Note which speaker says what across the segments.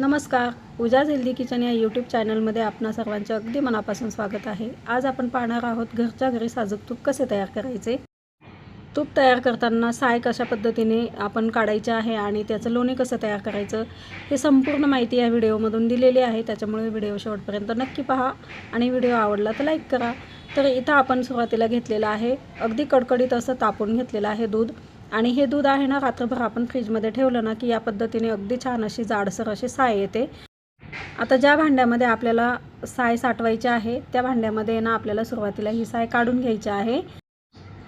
Speaker 1: नमस्कार. उजाज healthy kitchen या यूट्यूब चॅनलमध्ये आपणा सर्वांचे अगदी मनापासून स्वागत आहे. आज आपण पाहणार आहोत घरच्या घरी साजूक तूप कसे तयार करायचे? तूप तयार करताना साय कशा पद्धतीने आपण काढायचे आहे आणि त्याचं लोणी कसं तयार करायचं हे संपूर्ण माहिती या व्हिडिओमधून दिलेली आहे. त्याच्यामुळे व्हिडिओ शेवटपर्यंत नक्की पहा आणि व्हिडिओ आवडला तर लाईक करा. तर इथं आपण सुरुवातीला घेतलेलं आहे. अगदी कडकडीत असं तापून घेतलेलं आहे दूध. आणि हे दूध आहे ना रात्रभर आपण फ्रीजमध्ये ठेवलं ना की या पद्धतीने अगदी छान अशी जाडसर अशी साय येते. आता ज्या भांड्यामध्ये आपल्याला साय साठवायची आहे त्या भांड्यामध्ये ना आपल्याला सुरुवातीला ही साय काढून घ्यायची आहे.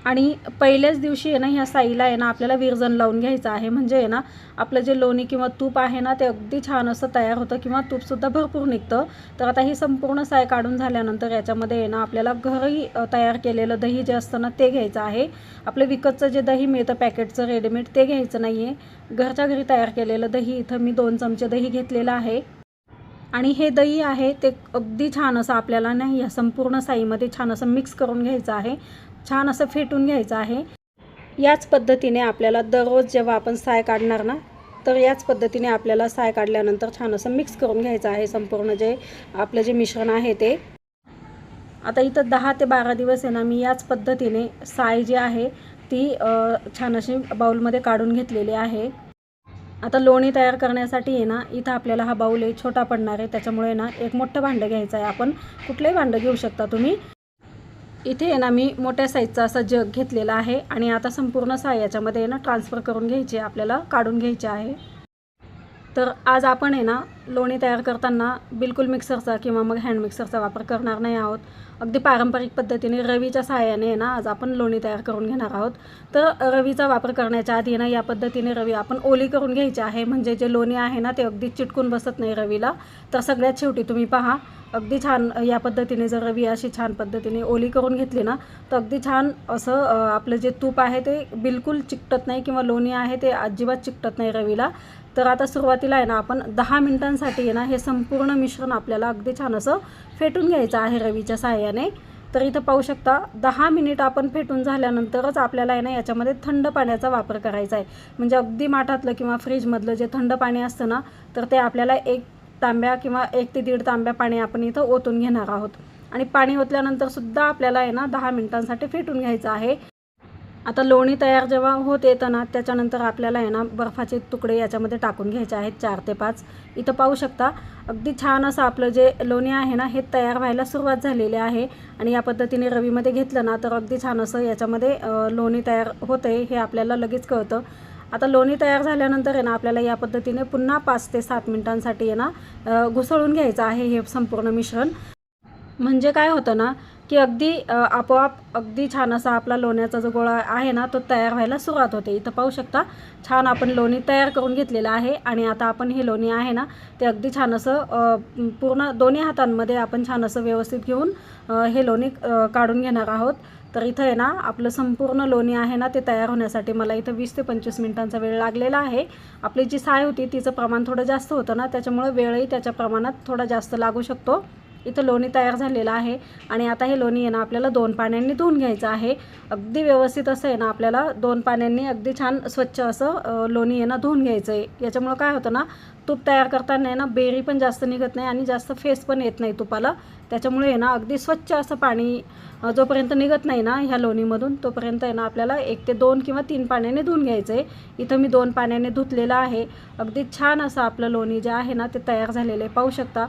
Speaker 1: आणि पहिल्याच दिवशी आहे ना ह्या साईला आहे ना आपल्याला विरजन लावून घ्यायचं आहे. म्हणजे आहे ना आपलं जे लोणी किंवा तूप आहे ना ते अगदी छान असं तयार होतं किंवा तूपसुद्धा भरपूर निघतं. तर आता ही संपूर्ण साय काढून झाल्यानंतर याच्यामध्ये आहे ना आपल्याला घरी तयार केलेलं दही जे असतं ना ते घ्यायचं आहे. आपलं विकतचं जे दही मिळतं पॅकेटचं रेडीमेड ते घ्यायचं नाही आहे घरच्या घरी तयार केलेलं दही इथं मी दोन चमचे दही घेतलेलं आहे. आणि हे दही आहे ते अगदी छान असं आपल्याला नाही या संपूर्ण साईमध्ये छान असं मिक्स करून घ्यायचं आहे. छान असं फेटून घ्यायचं आहे. याच पद्धतीने आपल्याला दररोज जेव्हा आपण साय काढणार ना तर याच पद्धतीने आपल्याला साय काढल्यानंतर छान असं मिक्स करून घ्यायचं आहे संपूर्ण जे आपलं जे मिश्रण आहे ते. आता इथं दहा ते बारा दिवस आहे ना मी याच पद्धतीने साय जी आहे ती छान अशी बाऊलमध्ये काढून घेतलेली आहे. आता लोणी तयार करण्यासाठी आहे ना इथं आपल्याला हा बाऊल आहे छोटा पडणार आहे त्याच्यामुळे ना एक मोठं भांडं घ्यायचं आहे. आपण कुठलंही भांडं घेऊ शकता तुम्ही. इथे आहे ना मी मोठ्या साईजचा असा जग घेतलेला आहे आणि आता संपूर्ण साय याच्यामध्ये आहे ना ट्रान्सफर करून घ्यायची आहे, आपल्याला काढून घ्यायचे आहे. तर आज आपण आहे ना लोणी तयार करताना बिलकुल मिक्सरचा किंवा मग हँड मिक्सरचा वापर करणार नाही आहोत. अगदी पारंपरिक पद्धतीने रवीच्या सहाय्याने ना आज आपण लोणी तयार करून घेणार आहोत. तर रवीचा वापर करण्याच्या आधी ना या पद्धतीने रवी आपण ओली करून घ्यायची आहे. म्हणजे जे लोणी आहे ना ते अगदी चिटकून बसत नाही रवीला. तर सगळ्यात शेवटी तुम्ही पहा अगदी छान या पद्धतीने जर रवी अशी छान पद्धतीने ओली करून घेतली ना तर अगदी छान असं आपलं जे तूप आहे ते बिलकुल चिकटत नाही किंवा लोणी आहे ते अजिबात चिकटत नाही रवीला. तर आता सुरुवातीला आहे ना आपण दहा मिनिटांसाठी आहे ना हे संपूर्ण मिश्रण आपल्याला अगदी छान असं फेटून घ्यायचं आहे रवीच्या सहाय्याने तर इथं पाहू शकता दहा मिनिट आपण फेटून झाल्यानंतरच आपल्याला आहे ना याच्यामध्ये थंड पाण्याचा वापर करायचा आहे. म्हणजे अगदी माठातलं किंवा फ्रीजमधलं जे थंड पाणी असतं ना तर ते आपल्याला एक तांब्या किंवा एक ते दीड तांब्या पाणी आपण इथं ओतून घेणार आहोत. आणि पाणी ओतल्यानंतर सुद्धा आपल्याला आहे ना दहा मिनिटांसाठी फेटून घ्यायचं आहे. आता लोणी तयार जेव्हा होत येतं ना त्याच्यानंतर आपल्याला आहे ना बर्फाचे तुकडे याच्यामध्ये टाकून घ्यायचे आहेत चार ते पाच. इथं पाहू शकता अगदी छान असं आपलं जे लोणी आहे ना हे तयार व्हायला सुरुवात झालेली आहे. आणि या पद्धतीने रवीमध्ये घेतलं ना तर अगदी छान असं याच्यामध्ये लोणी तयार होते हे आपल्याला लगेच कळतं. आता लोणी तयार झाल्यानंतर आहे ना आपल्याला या पद्धतीने पुन्हा पाच ते सात मिनिटांसाठी आहे ना घुसळून घ्यायचं आहे हे संपूर्ण मिश्रण. म्हणजे काय होतं ना की अगदी आपोआप अगदी छान असा आपला लोण्याचा जो गोळा आहे ना तो तयार व्हायला सुरुवात होते. इथं पाहू शकता छान आपण लोणी तयार करून घेतलेलं आहे आणि आता आपण हे लोणी आहे ना ते अगदी छान असं पूर्ण दोन्ही हातांमध्ये आपण छान असं व्यवस्थित घेऊन हे लोणी काढून घेणार आहोत. तर इथं आहे ना आपलं संपूर्ण लोणी आहे ना ते तयार होण्यासाठी मला इथं वीस ते पंचवीस मिनिटांचा वेळ लागलेला आहे. आपली जी साय होती तिचं प्रमाण थोडं जास्त होतं ना त्याच्यामुळं वेळही त्याच्या प्रमाणात थोडा जास्त लागू शकतो. इथं लोणी तयार झालेलं आहे आणि आता हे लोणी आहे ना आपल्याला दोन पाण्यांनी धुवून घ्यायचं आहे. अगदी व्यवस्थित असं आहे ना आपल्याला दोन पाण्यांनी अगदी छान स्वच्छ असं लोणी आहे ना धुवून घ्यायचं आहे. याच्यामुळं काय होतं ना तूप तयार करताना आहे ना बेरी पण जास्त निघत नाही आणि जास्त फेस पण येत नाही तुपाला. त्याच्यामुळे आहे ना अगदी स्वच्छ असं पाणी जोपर्यंत निघत नाही ना ह्या लोणीमधून तोपर्यंत आहे ना आपल्याला एक ते दोन किंवा तीन पाण्याने धुवून घ्यायचं आहे. इथं मी दोन पाण्याने धुतलेलं आहे. अगदी छान असं आपलं लोणी जे आहे ना ते तयार झालेलं आहे. पाहू शकता.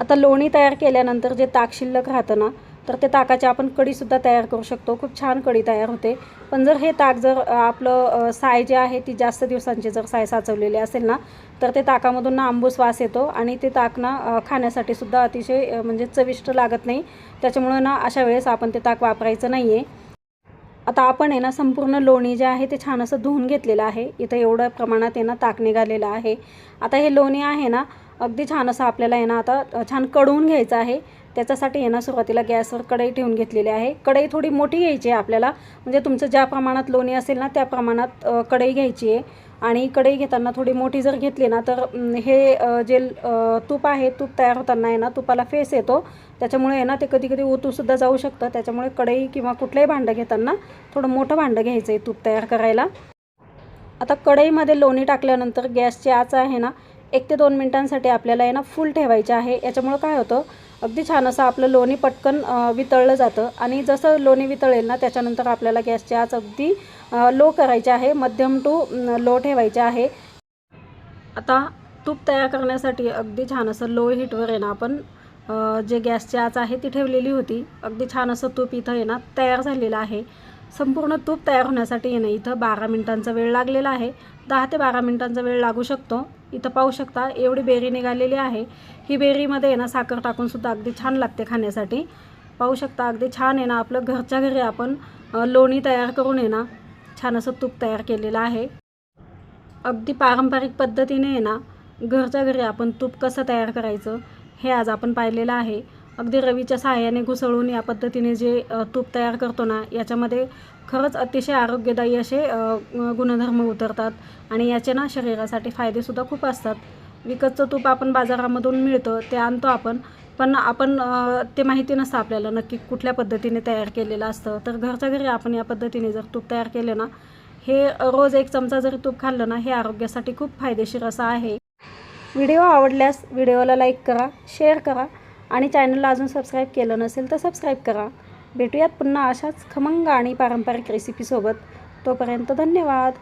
Speaker 1: आता लोणी तयार केल्यानंतर जे ताक शिल्लक राहतं ना तर ते ताकाची आपण कढीसुद्धा तयार करू शकतो. खूप छान कढी तयार होते. पण जर हे ताक जर आपलं साय जे आहे ती जास्त दिवसांची जर साय साचवलेली असेल ना तर ते ताकामधून ना आंबूस वास येतो आणि ते ताक ना खाण्यासाठी सुद्धा अतिशय म्हणजे चविष्ट लागत नाही. त्याच्यामुळं ना अशा वेळेस आपण ते ताक वापरायचं नाही आहे आता आपण आहे ना संपूर्ण लोणी जे आहे ते छान असं धुवून घेतलेलं आहे. इथं एवढ्या प्रमाणात आहे ना ताक निघालेलं आहे. आता हे लोणी आहे ना अगदी छान असं आपल्याला आहे ना आता छान कडवून घ्यायचं आहे. त्याच्यासाठी आहे ना सुरुवातीला गॅसवर कढई ठेवून घेतलेली आहे. कढई थोडी मोठी घ्यायची आहे आपल्याला. म्हणजे तुमचं ज्या प्रमाणात लोणी असेल ना त्या प्रमाणात कढई घ्यायची आहे. आणि कढई घेताना थोडी मोठी जर घेतली ना तर हे जे तूप आहे तूप तयार होताना आहे ना तुपाला फेस येतो. त्याच्यामुळे आहे ना ते कधी कधी ओतूसुद्धा जाऊ शकतं. त्याच्यामुळे कढई किंवा कुठलंही भांडं घेताना थोडं मोठं भांडं घ्यायचं आहे तूप तयार करायला. आता कढईमध्ये लोणी टाकल्यानंतर गॅसची आच आहे ना एक ते दोन मिनटांसाठी आपल्याला आहे ना फुल ठेवायचे आहे. याच्यामुळं काय होतं अगदी छान असं आपलं लोणी पटकन वितळलं जातं. आणि जसं लोणी वितळेल ना त्याच्यानंतर आपल्याला गॅसची आच अगदी लो करायचे आहे. मध्यम टू लो ठेवायचे आहे. आता तूप तयार करण्यासाठी अगदी छान असं लो हीटवर आहे ना आपण जे गॅसची आच आहे ती ठेवलेली होती. अगदी छान असं तूप इथं आहे ना तयार झालेलं आहे. संपूर्ण तूप तयार होण्यासाठी आहे ना इथं बारा मिनिटांचा वेळ लागलेला आहे. दहा ते बारा मिनिटांचा वेळ लागू शकतो. इथं पाहू शकता एवढी बेरी निघालेली आहे. ही बेरीमध्ये आहे ना साखर टाकूनसुद्धा अगदी छान लागते खाण्यासाठी. पाहू शकता अगदी छान आहे ना आपलं घरच्या घरी आपण लोणी तयार करून आहे ना छान असं तूप तयार केलेलं आहे. अगदी पारंपरिक पद्धतीने आहे ना घरच्या घरी आपण तूप कसं तयार करायचं हे आज आपण पाहिलेलं आहे. अगदी रवीच्या सहाय्याने घुसळून या पद्धतीने जे तूप तयार करतो ना याच्यामध्ये खरंच अतिशय आरोग्यदायी असे गुणधर्म उतरतात आणि याचे ना शरीरासाठी फायदेसुद्धा खूप असतात. विकतचं तूप आपण बाजारामधून मिळतं ते आणतो आपण पण आपण ते माहिती नसतं आपल्याला नक्की कुठल्या पद्धतीने तयार केलेलं असतं. तर घरच्या घरी आपण या पद्धतीने जर तूप तयार केलं ना हे रोज एक चमचा जरी तूप खाल्लं ना हे आरोग्यासाठी खूप फायदेशीर असं आहे. व्हिडिओ आवडल्यास व्हिडिओला लाईक करा शेअर करा आणि चॅनलला अजून सबस्क्राईब केलं नसेल तर सबस्क्राईब करा. भेटूयात पुन्हा अशाच खमंग आणि पारंपरिक रेसिपीसोबत तोपर्यंत धन्यवाद.